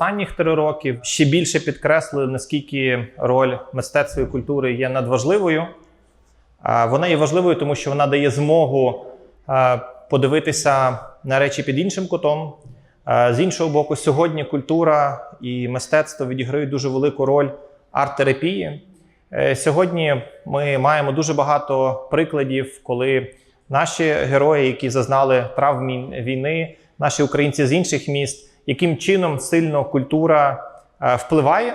останніх три роки ще більше підкреслили, наскільки роль мистецтва і культури є надважливою. Вона є важливою, тому що вона дає змогу подивитися на речі під іншим кутом. З іншого боку, сьогодні культура і мистецтво відіграють дуже велику роль арт-терапії. Е, Сьогодні ми маємо дуже багато прикладів, коли наші герої, які зазнали травм війни, наші українці з інших міст, яким чином сильно культура е, впливає.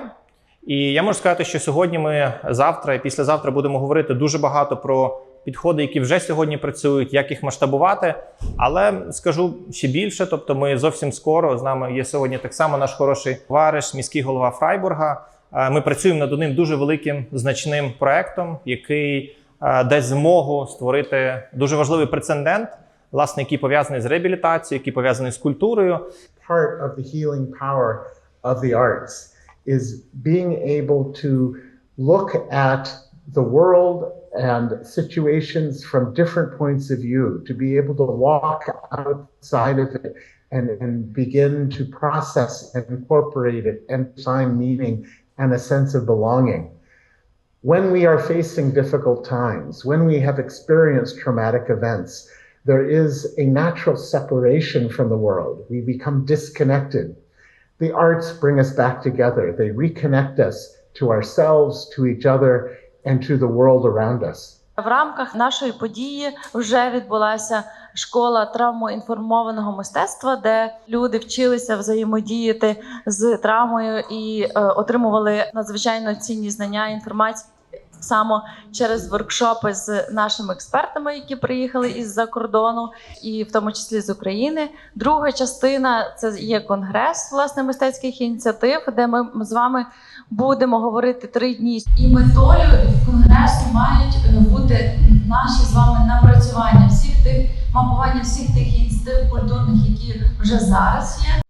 І я можу сказати, що сьогодні ми завтра і післязавтра будемо говорити дуже багато про підходи, які вже сьогодні працюють, як їх масштабувати. Але скажу ще більше. Тобто, ми зовсім скоро з нами є сьогодні так само наш хороший товариш, міський голова Фрайбурга. Е, Ми працюємо над одним дуже великим значним проектом, який е, дасть змогу створити дуже важливий прецедент, власне, який пов'язаний з реабілітацією, який пов'язаний з культурою. Part of the healing power of the arts is being able to look at the world and situations from different points of view, to be able to walk outside of it and, and begin to process and incorporate it and find meaning and a sense of belonging. When we are facing difficult times, when we have experienced traumatic events, there is a natural separation from the world. We become disconnected. The arts bring us back together. They reconnect us to ourselves, to each other, and to the world around us. В рамках нашої події вже відбулася школа травмоінформованого мистецтва, де люди вчилися взаємодіяти з травмою і е, отримували надзвичайно цінні знання, інформацію. Само через воркшопи з нашими експертами, які приїхали із-за кордону, і в тому числі з України. Друга частина це є конгрес власне мистецьких ініціатив, де ми з вами будемо говорити три дні. І метою конгресу мають е, бути наші з вами напрацювання всіх тих мапування всіх тих ініціатив культурних, які вже зараз є.